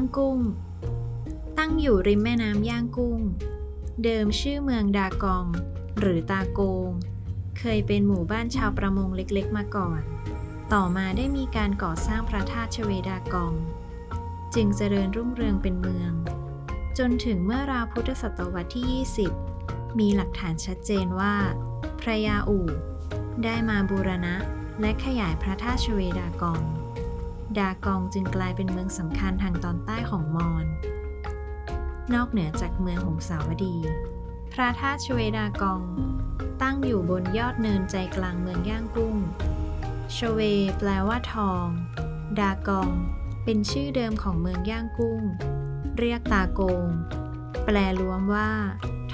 างกุ้ง ตั้งอยู่ริมแม่น้ำย่างกุ้ง เดิมชื่อเมืองดากอง หรือตาโกง เคยเป็นหมู่บ้านชาวประมงเล็กๆมาก่อน ต่อมาได้มีการก่อสร้างพระธาตุชเวดากอง จึงเจริญรุ่งเรืองเป็นเมือง จนถึงเมื่อราวพุทธศตวรรษที่ 20 มีหลักฐานชัดเจนว่า พระยาอู่ได้มาบูรณะและขยายพระธาตุชเวดากอง ดากองจึงกลายเป็นเมืองสำคัญทางตอนใต้ของมอญ นอกเหนือจากเมืองหงสาวดี พระธาตุชเวดากอง ตั้งอยู่บนยอดเนินใจกลางเมืองย่างกุ้ง ชเว แปลว่าทอง ดากอง เป็นชื่อเดิมของเมืองย่างกุ้ง เรียกตาโกง แปลรวมว่า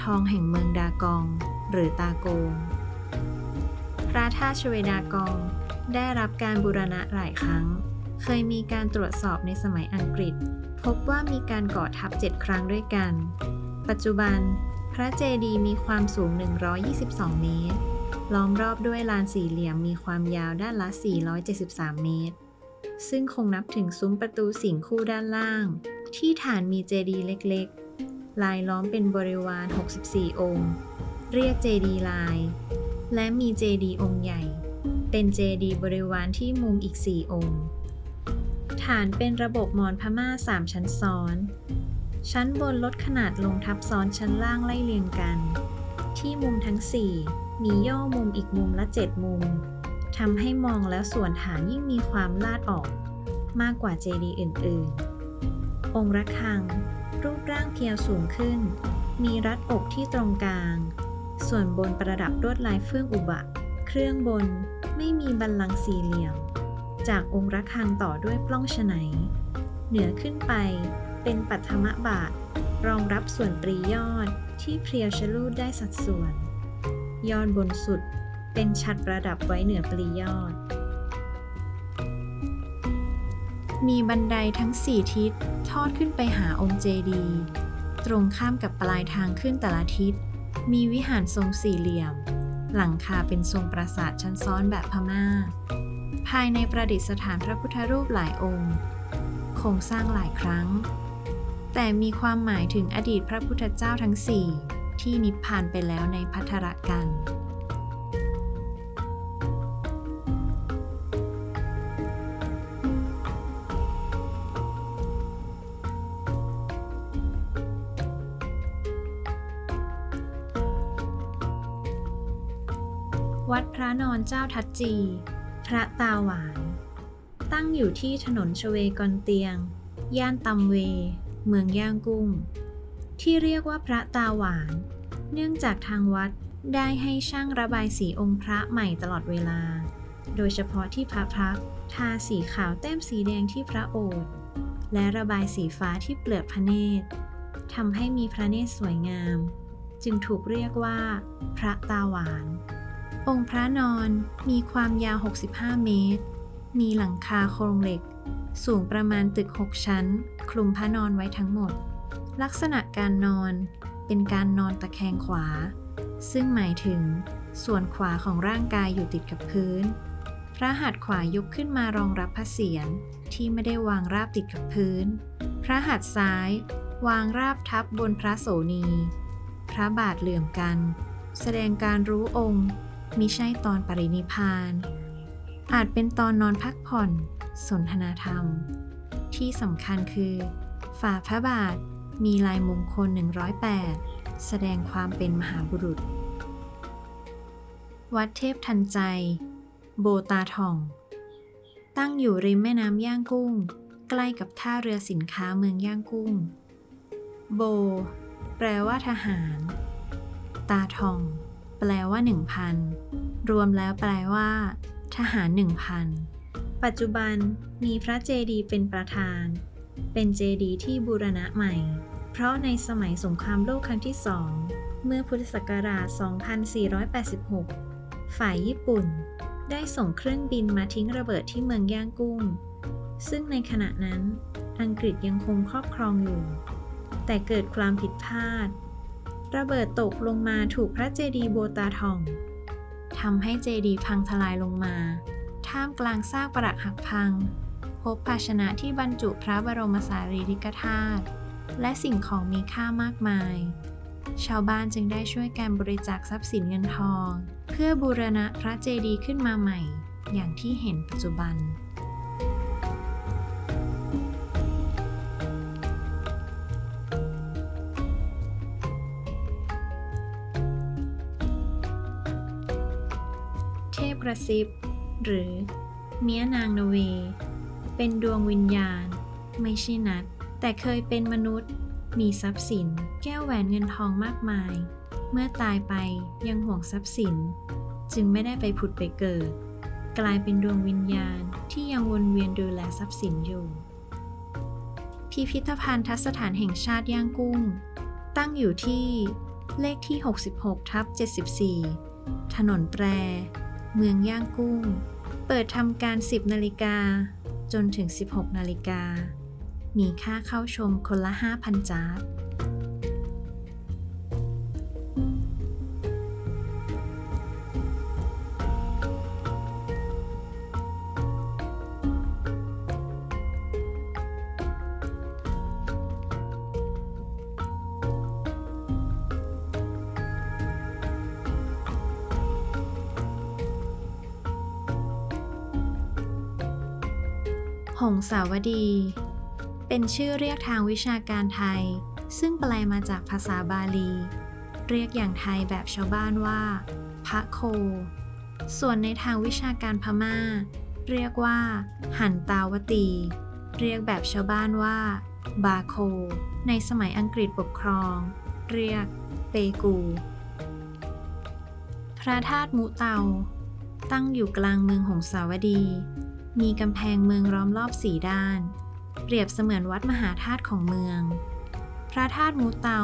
ทองแห่งเมืองดากอง หรือตาโกง พระธาตุชเวดากองได้รับการบูรณะหลายครั้ง เคยมีการตรวจสอบในสมัยอังกฤษ พบว่ามีการก่อทับเจ็ดครั้งด้วยกัน ปัจจุบัน พระเจดีย์มีความสูง 122 เมตร ล้อมรอบด้วยลานสี่เหลี่ยมมีความยาวด้านละ 473 เมตร ซึ่งคงนับถึงซุ้มประตูสิงคู่ด้านล่าง ที่ฐานมีเจดีย์เล็กๆ ลายล้อมเป็นบริวาร 64 องค์ เรียกเจดีย์ลาย และมีเจดีย์องค์ใหญ่ เป็นเจดีย์บริวารที่มุมอีก 4 องค์ ฐานเป็นระบบมอนพม่า 3 ชั้นซ้อน ชั้นบนลดขนาดลงทับซ้อนชั้นล่างไล่เรียงกัน ที่มุมทั้ง 4 มีย่อมุมอีกมุมละ 7 มุมทำให้มองแล้วส่วนฐานยิ่งมีความลาดออก มากกว่าเจดีย์อื่น ๆ องค์ระฆัง รูปร่างเพียวสูงขึ้น มีรัดอกที่ตรงกลาง ส่วนบนประดับลวดลายเฟื่องอุบะ เครื่องบนไม่มีบัลลังก์สี่เหลี่ยม จากองค์ระฆังต่อด้วยปล้องฉไนเหนือขึ้นไปเป็นปัทมบาท รองรับส่วนปรียอดที่เพรียวชลูดได้สัดส่วน ยอดบนสุดเป็นชัดประดับไว้เหนือปลียอด มีบันไดทั้งสี่ทิศทอดขึ้นไปหาองค์เจดี ตรงข้ามกับปลายทางขึ้นแต่ละทิศ มีวิหารทรงสี่เหลี่ยม หลังคาเป็นทรงปราสาทชั้นซ้อนแบบพม่า ภายในประดิษฐานพระพุทธรูปหลายองค์โครงสร้างหลายครั้ง แต่มีความหมายถึงอดีตพระพุทธเจ้าทั้งสี่ที่นิพพานไปแล้วในพัทธรกันวัดพระนอนเจ้าทัดจี พระตาหวาน ตั้งอยู่ที่ถนนชเวกอนเตียง ย่านตำเว เมืองย่างกุ้ง ที่เรียกว่าพระตาหวาน เนื่องจากทางวัดได้ให้ช่างระบายสีองค์พระใหม่ตลอดเวลา โดยเฉพาะที่พระพักตร์ทาสีขาวแต้มสีแดงที่พระโอษฐ์และระบายสีฟ้าที่เปลือกพระเนตรทำให้มีพระเนตรสวยงาม จึงถูกเรียกว่า พระตาหวาน องค์พระนอนมีความยาว 65 เมตร มีหลังคาโครงเหล็ก สูงประมาณตึก 6 ชั้น คลุมพระนอนไว้ทั้งหมด ลักษณะการนอนเป็นการนอนตะแคงขวา ซึ่งหมายถึง ส่วนขวาของร่างกายอยู่ติดกับพื้น พระหัตถ์ขวายกขึ้นมารองรับพระเศียรที่ไม่ได้วางราบติดกับพื้น พระหัตถ์ซ้าย วางราบทับบนพระโสนี พระบาทเหลื่อมกัน แสดงการรู้องค์ มิใช่ตอนปรินิพาน อาจเป็นตอนนอนพักผ่อน สนทนาธรรม ที่สำคัญคือ ฝ่าพระบาทมีลายมงคล 108 แสดงความเป็นมหาบุรุษ วัดเทพทันใจ โบตาทอง ตั้งอยู่ริมแม่น้ำย่างกุ้ง ใกล้กับท่าเรือสินค้าเมืองย่างกุ้ง โบ แปลว่าทหาร ตาทอง แปลว่า 1,000 รวมแล้วแปลว่า ทหาร 1,000 ปัจจุบันมีพระเจดีย์เป็นประธาน เป็นเจดีย์ที่บูรณะใหม่ เพราะในสมัยสงครามโลกครั้งที่สองเมื่อพุทธศักราช 2486 ฝ่ายญี่ปุ่น ได้ส่งเครื่องบินมาทิ้งระเบิดที่เมืองย่างกุ้ง ซึ่งในขณะนั้นอังกฤษยังคงครอบครองอยู่ แต่เกิดความผิดพลาด ระเบิดตกลงมาถูกพระเจดีย์โบตาทองทำให้เจดีย์พังทลายลงมา ท่ามกลางซากปรักหักพัง พบภาชนะที่บรรจุพระบรมสารีริกธาตุและสิ่งของมีค่ามากมาย ชาวบ้านจึงได้ช่วยกันบริจาคทรัพย์สินเงินทอง เพื่อบูรณะพระเจดีย์ขึ้นมาใหม่ อย่างที่เห็นปัจจุบัน ระซิบ หรือ เมียนางนเว เป็นดวงวิญญาณ ไม่ใช่นัด แต่เคยเป็นมนุษย์ มีทรัพย์สิน แก้วแหวนเงินทองมากมาย เมื่อตายไปยังห่วงทรัพย์สิน จึงไม่ได้ไปผุดไปเกิด กลายเป็นดวงวิญญาณที่ยังวนเวียนดูแลทรัพย์สินอยู่ พิพิธภัณฑสถานแห่งชาติย่างกุ้ง ตั้งอยู่ที่เลขที่ 66 ทับ 74 ถนนแปร เมืองย่างกุ้ง เปิดทำการ 10 นาฬิกา จนถึง 16 นาฬิกา มีค่าเข้าชมคนละ 5,000 จาร์ หงสาวดี เป็นชื่อเรียกทางวิชาการไทย ซึ่งแปลมาจากภาษาบาลี เรียกอย่างไทยแบบชาวบ้านว่าพระโค ส่วนในทางวิชาการพม่า เรียกว่า หันตาวตี เรียกแบบชาวบ้านว่า บาโค ในสมัยอังกฤษปกครอง เรียกเปกู พระธาตุมุเตา ตั้งอยู่กลางเมืองหงสาวดี มีกำแพงเมืองล้อมรอบสี่ด้าน เปรียบเสมือนวัดมหาธาตุของเมือง พระธาตุมูเตา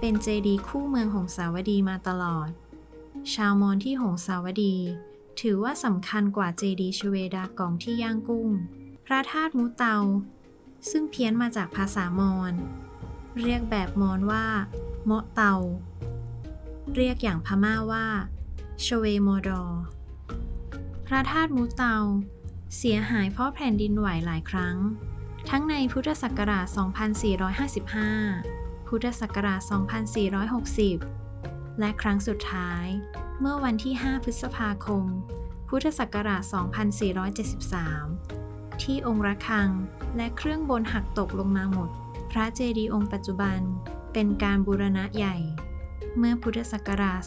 เป็นเจดีย์คู่เมืองหงสาวดีมาตลอด ชาวมอญที่หงสาวดี ถือว่าสำคัญกว่าเจดีย์ชเวดากองที่ย่างกุ้ง พระธาตุมูเตา ซึ่งเพี้ยนมาจากภาษามอญเรียกแบบมอญว่า เมาะเตา เรียกอย่างพม่าว่าชเวโมดอ พระธาตุมูเตา เสียหายเพราะแผ่นดินไหวหลายครั้ง ทั้งในพุทธศักราช 2455 พุทธศักราช 2460 และครั้งสุดท้าย เมื่อวันที่ 5 พฤษภาคม พุทธศักราช 2473 ที่องค์ระฆังและเครื่องบนหักตกลงมาหมด พระเจดีย์องค์ปัจจุบันเป็นการบูรณะใหญ่ เมื่อพุทธศักราช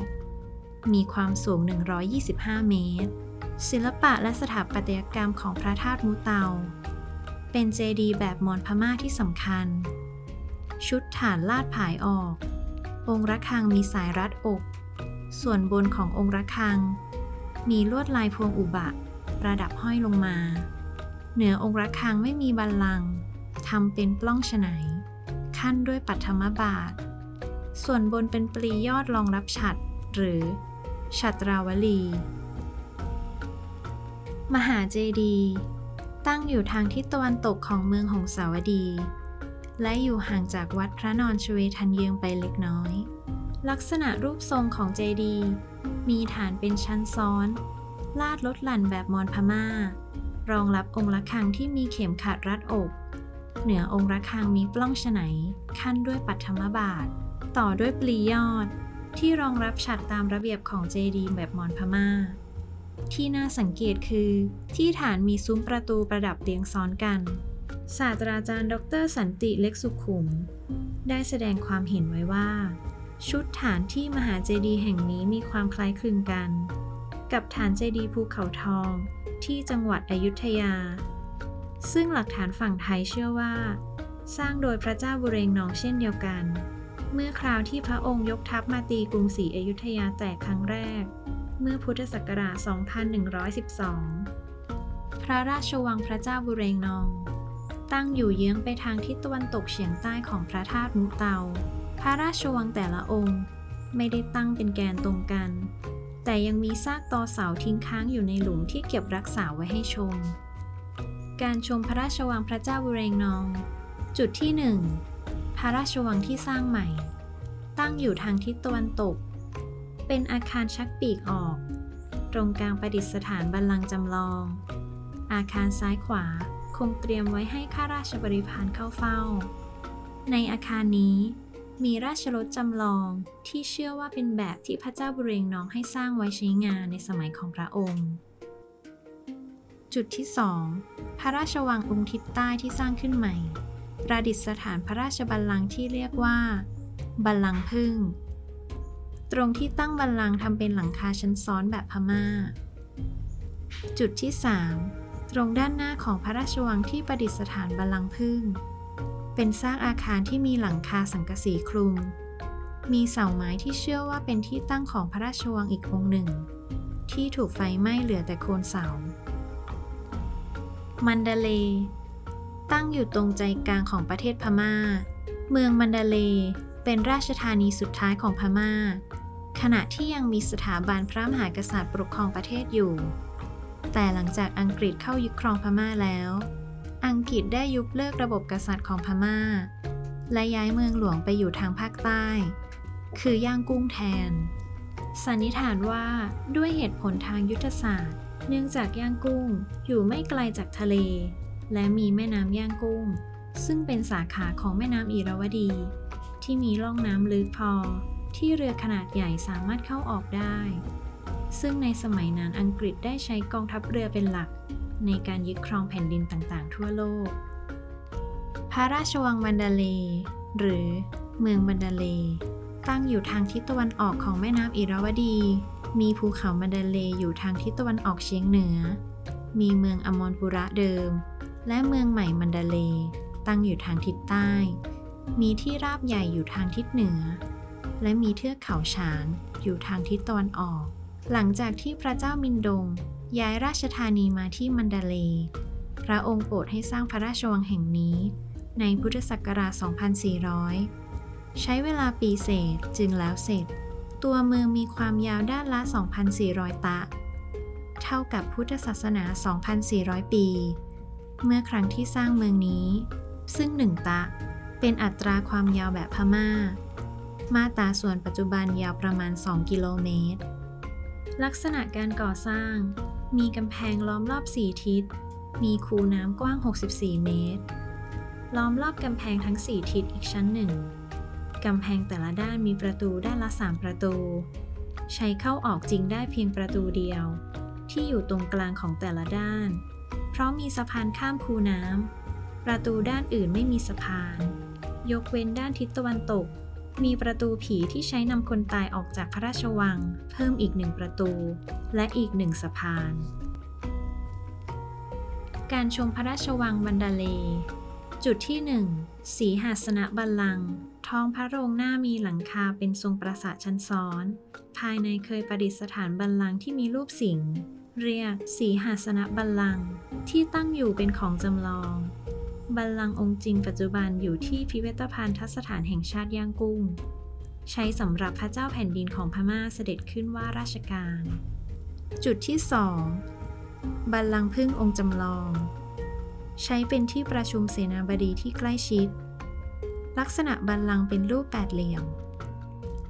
2479 มีความสูง 125 เมตร ศิลปะและสถาปัตยกรรมของพระธาตุมูเตา เป็นเจดีย์แบบมอญพม่าที่สำคัญ ชุดฐานลาดผายออก องค์ระฆังมีสายรัดอก ส่วนบนขององค์ระฆัง มีลวดลายพวงอุบะ ประดับห้อยลงมา เหนือองค์ระฆังไม่มีบัลลังทำเป็นปล้องฉไนขั้นด้วยปัทมบาท ส่วนบนเป็นปลียอดรองรับฉัตรหรือฉัตราวลี มหาเจดีย์ตั้งอยู่ทางทิศตะวันตกของเมืองหงสาวดี และอยู่ห่างจากวัดพระนอนชเวทันเยืองไปเล็กน้อย ลักษณะรูปทรงของเจดีย์มีฐานเป็นชั้นซ้อน ลาดลดหลั่นแบบมอญพม่า รองรับองค์ระฆังที่มีเข็มขัดรัดอก เหนือองค์ระฆังมีปล้องฉไนขั้นด้วยปัทมบาท ต่อด้วยปลียอด ที่รองรับฉัตรตามระเบียบของเจดีย์แบบมอญพม่า ที่น่าสังเกตคือ ที่ฐานมีซุ้มประตูประดับเรียงซ้อนกัน ศาสตราจารย์ ดร สันติเล็กสุขุม ได้แสดงความเห็นไว้ว่า ชุดฐานที่มหาเจดีย์แห่งนี้มีความคล้ายคลึงกัน กับฐานเจดีย์ภูเขาทอง ที่จังหวัดอยุธยา ซึ่งหลักฐานฝั่งไทยเชื่อว่า สร้างโดยพระเจ้าบุเรงนองเช่นเดียวกัน เมื่อคราวที่พระองค์ยกทัพมาตีกรุงศรีอยุธยาแตกครั้งแรก เมื่อพุทธศักราช 2112 พระราชวังพระเจ้าบุเรงนอง ตั้งอยู่เยื้องไปทางทิศตะวันตกเฉียงใต้ของพระธาตุมุเตา พระราชวังแต่ละองค์ไม่ได้ตั้งเป็นแกนตรงกัน แต่ยังมีซากตอเสาทิ้งค้างอยู่ในหลุมที่เก็บรักษาไว้ให้ชม การชมพระราชวังพระเจ้าบุเรงนอง จุดที่ 1 พระราชวังที่สร้างใหม่ ตั้งอยู่ทางทิศตะวันตก เป็นอาคารชักปีกออก ตรงกลางประดิษฐานบัลลังก์จำลอง อาคารซ้ายขวาคงเตรียมไว้ให้ข้าราชบริพารเข้าเฝ้า ในอาคารนี้มีราชรถจำลองที่เชื่อว่าเป็นแบบที่พระเจ้าบุเรงน้องให้สร้างไว้ใช้งานในสมัยของพระองค์ จุดที่ 2 พระราชวังองค์ทิศใต้ที่สร้างขึ้นใหม่ ประดิษฐานพระราชบัลลังก์ที่เรียกว่า บัลลังก์พึ่ง ตรงที่ตั้งบัลลังทำเป็นหลังคาชั้นซ้อนแบบพม่า จุดที่ 3 ตรงด้านหน้าของพระราชวังที่ประดิษฐานบัลลังก์พึ่ง เป็นซากอาคารที่มีหลังคาสังกะสีคลุม มีเสาไม้ที่เชื่อว่าเป็นที่ตั้งของพระราชวังอีกองค์หนึ่ง ที่ถูกไฟไหม้เหลือแต่โคนเสา มันดาเล ตั้งอยู่ตรงใจกลางของประเทศพม่า เมืองมันดาเลเป็นราชธานีสุดท้ายของพม่า ขณะที่ยังมีสถาบันพระมหากษัตริย์ปกครองประเทศอยู่ แต่หลังจากอังกฤษเข้ายึดครองพม่าแล้ว อังกฤษได้ยุบเลิกระบบกษัตริย์ของพม่า และย้ายเมืองหลวงไปอยู่ทางภาคใต้ คือย่างกุ้งแทน สันนิษฐานว่าด้วยเหตุผลทางยุทธศาสตร์ เนื่องจากย่างกุ้งอยู่ไม่ไกลจากทะเล และมีแม่น้ำย่างกุ้ง ซึ่งเป็นสาขาของแม่น้ำอิระวดี ที่มีร่องน้ำลึกพอ ที่เรือขนาดใหญ่สามารถเข้าออกได้ ซึ่งในสมัยนั้นอังกฤษได้ใช้กองทัพเรือเป็นหลัก ในการยึดครองแผ่นดินต่างๆ ทั่วโลก พระราชวังมันดาเล หรือเมืองมันดาเล ตั้งอยู่ทางทิศตะวันออกของแม่น้ำอิระวดี มีภูเขามันดาเลอยู่ทางทิศตะวันออกเฉียงเหนือ มีเมืองอมรปุระเดิม และเมืองใหม่มันดาเล ตั้งอยู่ทางทิศใต้ มีที่ราบใหญ่อยู่ทางทิศเหนือ และมีเทือกเขาฉาง อยู่ทางทิศตะวันออก หลังจากที่พระเจ้ามินดง ย้ายราชธานีมาที่มันดาเล พระองค์โปรดให้สร้างพระราชวังแห่งนี้ ในพุทธศักราช 2400 ใช้เวลาปีเศษจึงแล้วเสร็จ ตัวเมืองมีความยาวด้านละ 2,400 ตะ เท่ากับพุทธศาสนา 2,400 ปี เมื่อครั้งที่สร้างเมืองนี้ ซึ่งหนึ่งตะ เป็นอัตราความยาวแบบพม่า มาตาส่วนปัจจุบันยาวประมาณ 2 กิโลเมตร ลักษณะการก่อสร้าง มีกำแพงล้อมรอบ 4 ทิศ มีคูน้ำกว้าง 64 เมตร ล้อมรอบกำแพงทั้ง 4 ทิศอีกชั้นหนึ่งกำแพงแต่ละด้านมีประตูด้านละ 3 ประตู ใช้เข้าออกจริงได้เพียงประตูเดียว ที่อยู่ตรงกลางของแต่ละด้าน เพราะมีสะพานข้ามคูน้ำประตูด้านอื่นไม่มีสะพาน ยกเว้นด้านทิศตะวันตก มีประตูผีที่ใช้นำคนตายออกจากพระราชวัง เพิ่มอีกหนึ่งประตู และอีกหนึ่งสะพาน การชมพระราชวังบันดาเล จุดที่ 1 สีหาสนะบัลลังก์ท้องพระโรงหน้ามีหลังคาเป็นทรงปราสาทชั้นซ้อน ภายในเคยประดิษฐานบัลลังก์ที่มีรูปสิงห์เรียกสีหาสนะบัลลังก์ที่ตั้งอยู่เป็นของจำลอง บัลลังก์องค์จริงปัจจุบันอยู่ที่พิพิธภัณฑสถานแห่งชาติย่างกุ้ง ใช้สำหรับพระเจ้าแผ่นดินของพม่าเสด็จขึ้นว่าราชการ จุดที่ 2 บัลลังก์พึ่งองค์จำลอง ใช้เป็นที่ประชุมเสนาบดีที่ใกล้ชิด ลักษณะบัลลังก์เป็นรูปแปดเหลี่ยม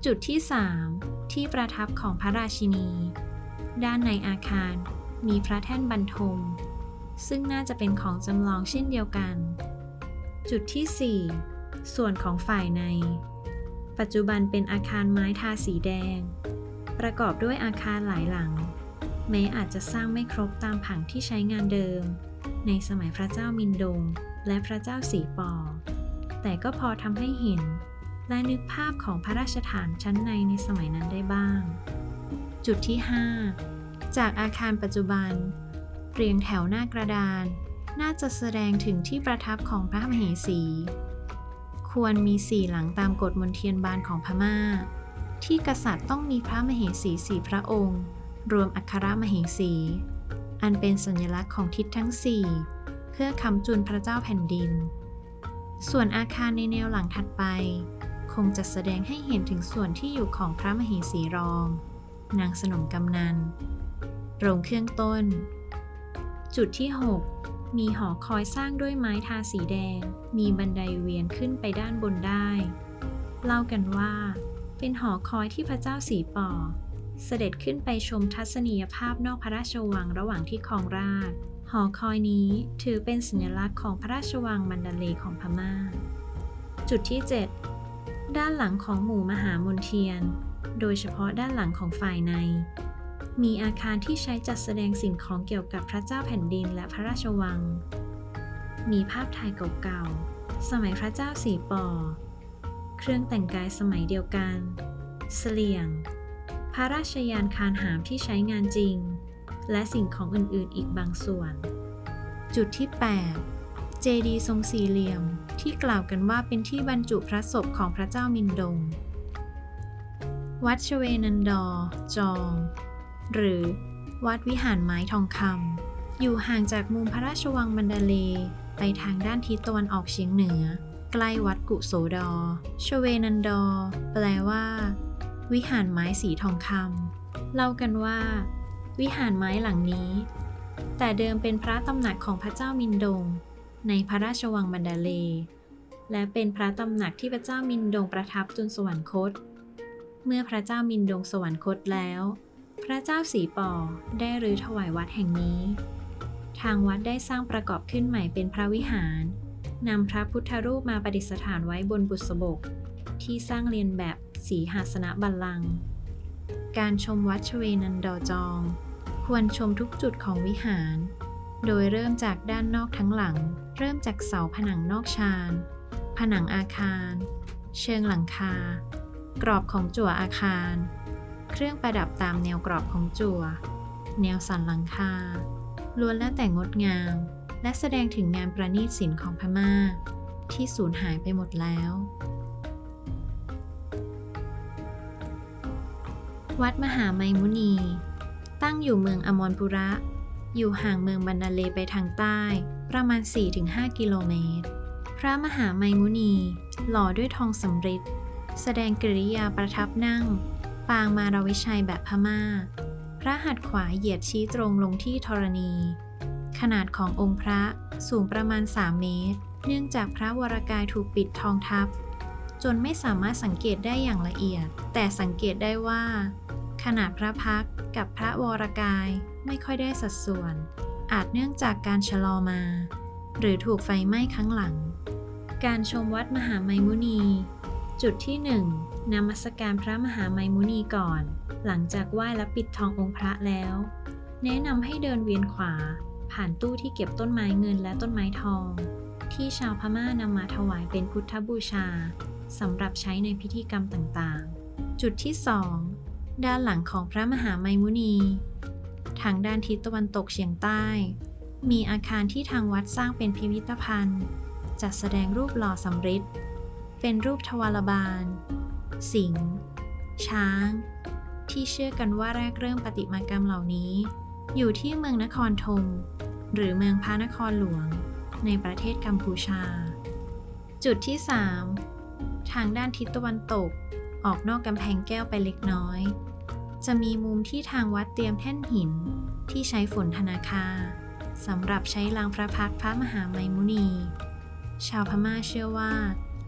จุดที่ 3 ที่ประทับของพระราชินี ด้านในอาคารมีพระแท่นบรรทม ซึ่งน่าจะเป็นของจำลองเช่นเดียวกัน จุดที่ 4 ส่วนของฝ่ายใน ปัจจุบันเป็นอาคารไม้ทาสีแดง ประกอบด้วยอาคารหลายหลัง แม้อาจจะสร้างไม่ครบตามผังที่ใช้งานเดิม ในสมัยพระเจ้ามินดง และพระเจ้าสีปอ แต่ก็พอทำให้เห็น และนึกภาพของพระราชฐานชั้นในในสมัยนั้นได้บ้าง จุดที่ 5 จากอาคารปัจจุบัน เรียงแถวหน้ากระดาน น่าจะแสดงถึงที่ประทับของพระมเหสี ควรมีสี่หลังตามกฎมนเทียนบานของพม่า ที่กษัตริย์ต้องมีพระมเหสีสี่พระองค์ รวมอัครมเหสี อันเป็นสัญลักษณ์ของทิศทั้งสี่เพื่อคำจุนพระเจ้าแผ่นดิน ส่วนอาคารในแนวหลังถัดไป คงจะแสดงให้เห็นถึงส่วนที่อยู่ของพระมเหสีรอง นางสนมกำนันโรงเครื่องต้น จุดที่ 6 มีหอคอยสร้างด้วยไม้ทาสีแดง มีบันไดเวียนขึ้นไปด้านบนได้ เล่ากันว่า เป็นหอคอยที่พระเจ้าสีปอเสด็จขึ้นไปชมทัศนียภาพนอกพระราชวังระหว่างที่ครองราชหอคอยนี้ถือเป็นสัญลักษณ์ของพระราชวังมันดาเลของพม่า จุดที่ 7 ด้านหลังของหมู่มหามนเทียน โดยเฉพาะด้านหลังของฝ่ายใน มีอาคารที่ใช้จัดแสดงสิ่งของเกี่ยวกับพระเจ้าแผ่นดินและพระราชวัง มีภาพถ่ายเก่าๆ สมัยพระเจ้าสีปอ เครื่องแต่งกายสมัยเดียวกัน เสลี่ยง พระราชยานคานหามที่ใช้งานจริง และสิ่งของอื่นๆอีกบางส่วน จุดที่ 8 เจดีทรงสี่เหลี่ยมที่กล่าวกันว่าเป็นที่บรรจุพระศพของพระเจ้ามินดง วัดชเวนันดอ จอง หรือวัดวิหารไม้ทองคำอยู่ห่างจากมุมพระราชวังมันดาเลไปทางด้านทิศตะวันออกเฉียงเหนือ ใกล้วัดกุโสดอชเวนันดอ แปลว่า วิหารไม้สีทองคำเล่ากันว่า วิหารไม้หลังนี้ แต่เดิมเป็นพระตำหนักของพระเจ้ามินดง ในพระราชวังมันดาเล และเป็นพระตำหนักที่พระเจ้ามินดงประทับจนสวรรคต เมื่อพระเจ้ามินดงสวรรคตแล้ว พระเจ้าสีปอได้รื้อถวายวัดแห่งนี้ ทางวัดได้สร้างประกอบขึ้นใหม่เป็นพระวิหาร นำพระพุทธรูปมาประดิษฐานไว้บนบุษบก ที่สร้างเรียนแบบสีหาสนบัลลังก์การชมวัดชเวนันดอจอง ควรชมทุกจุดของวิหาร โดยเริ่มจากด้านนอกทั้งหลัง เริ่มจากเสาผนังนอกชาน ผนังอาคาร เชิงหลังคา กรอบของจั่วอาคาร เครื่องประดับตามแนวกรอบของจั่ว แนวสันหลังคา ล้วนแล้วแต่งดงาม และแสดงถึงงานประณีตศิลป์ของพม่า ที่สูญหายไปหมดแล้ว วัดมหาไมมุนี ตั้งอยู่เมืองอมรปุระ อยู่ห่างเมืองบันดาเลไปทางใต้ ประมาณ 4-5 กิโลเมตร พระมหาไมมุนี หล่อด้วยทองสำริดแสดงกริยาประทับนั่ง ปางมารวิชัยแบบพม่า พระหัตถ์ขวาเหยียดชี้ตรงลงที่ธรณี ขนาดขององค์พระสูงประมาณ 3 เมตร เนื่องจากพระวรากายถูกปิดทองทับ จนไม่สามารถสังเกตได้อย่างละเอียด แต่สังเกตได้ว่า ขนาดพระพักกับพระวรากายไม่ค่อยได้สัดส่วน อาจเนื่องจากการชะลอมา หรือถูกไฟไหม้ครั้งหลัง การชมวัดมหาไมมุนี จุดที่ 1 นมัสการพระมหาไมมุนีก่อน หลังจากไหว้และปิดทององค์พระแล้ว แนะนำให้เดินเวียนขวา ผ่านตู้ที่เก็บต้นไม้เงินและต้นไม้ทอง ที่ชาวพม่านำมาถวายเป็นพุทธบูชาสำหรับใช้ในพิธีกรรมต่างๆ จุดที่ 2 ด้านหลังของพระมหาไมมุนี ทางด้านทิศตะวันตกเฉียงใต้ มีอาคารที่ทางวัดสร้างเป็นพิพิธภัณฑ์ จัดแสดงรูปหล่อสำริดเป็นรูปทวารบาล สิงห์ช้าง ที่เชื่อกันว่าแรกเริ่มปฏิมากรรมเหล่านี้ อยู่ที่เมืองนครธมหรือเมืองพระนครหลวง ในประเทศกัมพูชา จุดที่ 3 ทางด้านทิศตะวันตก ออกนอกกำแพงแก้วไปเล็กน้อย จะมีมุมที่ทางวัดเตรียมแท่นหินที่ใช้ฝนธนาคาสำหรับใช้ลางพระพักพระมหาไมมุนี ชาวพม่าเชื่อว่า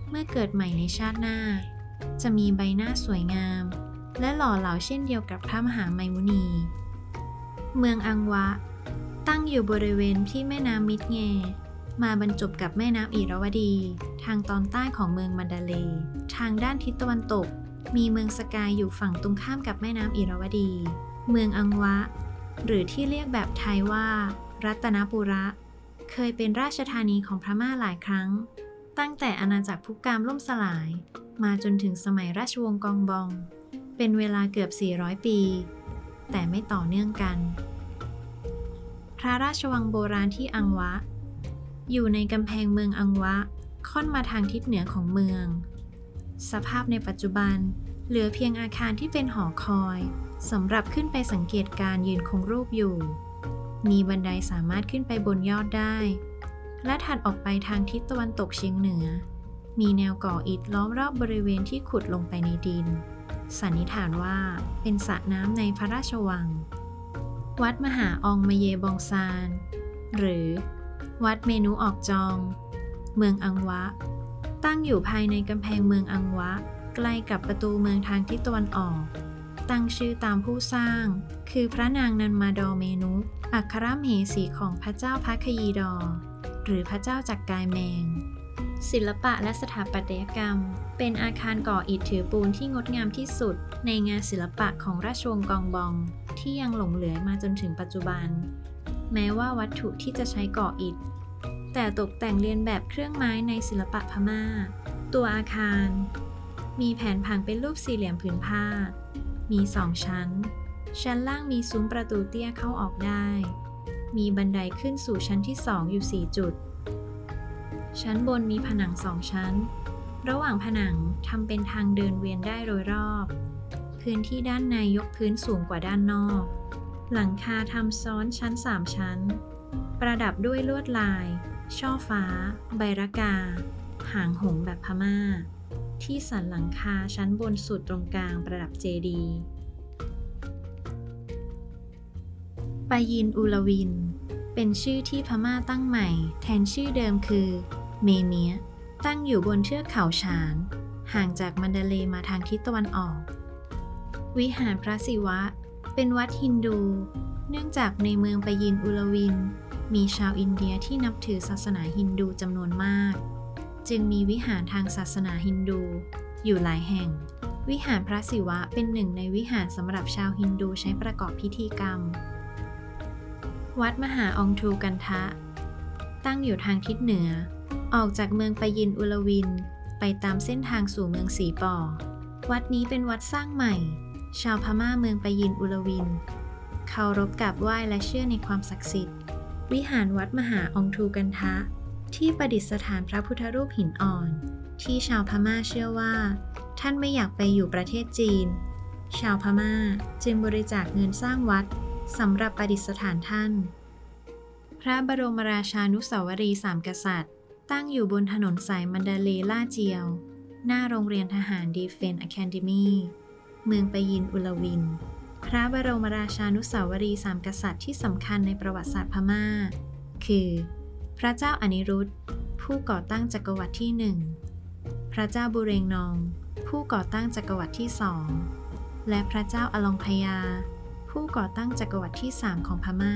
เมื่อเกิดใหม่ในชาติหน้า จะมีใบหน้าสวยงาม และหล่อเหลาเช่นเดียวกับพระมหาไมมุนี เมืองอังวะ ตั้งอยู่บริเวณที่แม่น้ำมิดแง มาบรรจบกับแม่น้ำอิระวดี ทางตอนใต้ของเมืองมันดาเลย์ทางด้านทิศตะวันตก มีเมืองสกายอยู่ฝั่งตรงข้ามกับแม่น้ำอิระวดี เมืองอังวะ หรือที่เรียกแบบไทยว่า รัตนปุระ เคยเป็นราชธานีของพม่าหลายครั้ง ตั้งแต่อาณาจักรพุกามล่มสลาย มาจนถึงสมัยราชวงศ์กองบอง เป็นเวลาเกือบ 400 ปี แต่ไม่ต่อเนื่องกัน พระราชวังโบราณที่อังวะ อยู่ในกำแพงเมืองอังวะ ค่อนมาทางทิศเหนือของเมือง สภาพในปัจจุบันเหลือเพียงอาคารที่เป็นหอคอยสำหรับขึ้นไปสังเกตการยืนคงรูปอยู่ มีบันไดสามารถขึ้นไปบนยอดได้ และถัดออกไปทางทิศตะวันตกเฉียงเหนือ มีแนวก่ออิฐล้อมรอบบริเวณที่ขุดลงไปในดิน สันนิษฐานว่าเป็นสระน้ำในพระราชวัง วัดมหาองมเยบองซาน หรือ วัดเมนูออกจอง เมืองอังวะ ตั้งอยู่ภายในกำแพงเมืองอังวะ ใกล้กับประตูเมืองทางทิศตะวันออก ตั้งชื่อตามผู้สร้าง คือพระนางนันมาดอเมนุ อัครมเหสีของพระเจ้าพัคยีดอ หรือพระเจ้าจักรกายแมง ศิลปะและสถาปัตยกรรม เป็นอาคารก่ออิฐถือปูนที่งดงามที่สุด ในงานศิลปะของราชวงศ์กองบอง ที่ยังหลงเหลือมาจนถึงปัจจุบัน แม้ว่าวัตถุที่จะใช้ก่ออิฐ แต่ตกแต่งเรียนแบบเครื่องไม้ในศิลปะพม่า ตัวอาคาร มีแผนผังเป็นรูปสี่เหลี่ยมผืนผ้า มีสองชั้น ชั้นล่างมีซุ้มประตูเตี้ยเข้าออกได้ มีบันไดขึ้นสู่ชั้นที่สองอยู่สี่จุด ชั้นบนมีผนังสองชั้น ระหว่างผนังทำเป็นทางเดินเวียนได้โดยรอบ พื้นที่ด้านในยกพื้นสูงกว่าด้านนอก หลังคาทำซ้อนชั้นสามชั้น ประดับด้วยลวดลาย ช่อฟ้า ใบระกา หางหงแบบพม่า ที่สันหลังคาชั้นบนสุดตรงกลางประดับเจดีย์ปายินอุลวิน เป็นชื่อที่พม่าตั้งใหม่ แทนชื่อเดิมคือ เมเมียตั้งอยู่บนเทือกเขาฉาน ห่างจากมันดาเลมาทางทิศตะวันออก วิหารพระศิวะ เป็นวัดฮินดู เนื่องจากในเมืองปยินอุลวิน มีชาวอินเดียที่นับถือศาสนาฮินดูจำนวนมาก จึงมีวิหารทางศาสนาฮินดู อยู่หลายแห่ง วิหารพระศิวะเป็นหนึ่งในวิหารสำหรับชาวฮินดูใช้ประกอบพิธีกรรม วัดมหาองทูกันทะ ตั้งอยู่ทางทิศเหนือ ออกจากเมืองปยินอุลวิน ไปตามเส้นทางสู่เมืองสีปอ วัดนี้เป็นวัดสร้างใหม่ ชาวพม่าเมืองปยินอุลวิน เคารพกราบไหว้และเชื่อในความศักดิ์สิทธิ์ วิหารวัดมหาองทูกันทะ ที่ประดิษฐานพระพุทธรูปหินอ่อน ที่ชาวพม่าเชื่อว่า ท่านไม่อยากไปอยู่ประเทศจีน ชาวพม่าจึงบริจาคเงินสร้างวัดสำหรับประดิษฐานท่าน พระบรมราชานุสาวรีย์สามกษัตริย์ ตั้งอยู่บนถนนสายมันดาเลล่าเจียว หน้าโรงเรียนทหารดีเฟนอะคาเดมีเมืองปยินอุลวิน พระบรมราชานุสาวรีสามกษัตริย์ที่สำคัญในประวัติศาสตร์พม่า คือ พระเจ้าอนิรุตผู้ก่อตั้งจักรวรรดิที่หนึ่งพระเจ้าบุเรงนอง ผู้ก่อตั้งจักรวรรดิที่สองและพระเจ้าอลองพยา ผู้ก่อตั้งจักรวรรดิที่สามของพม่า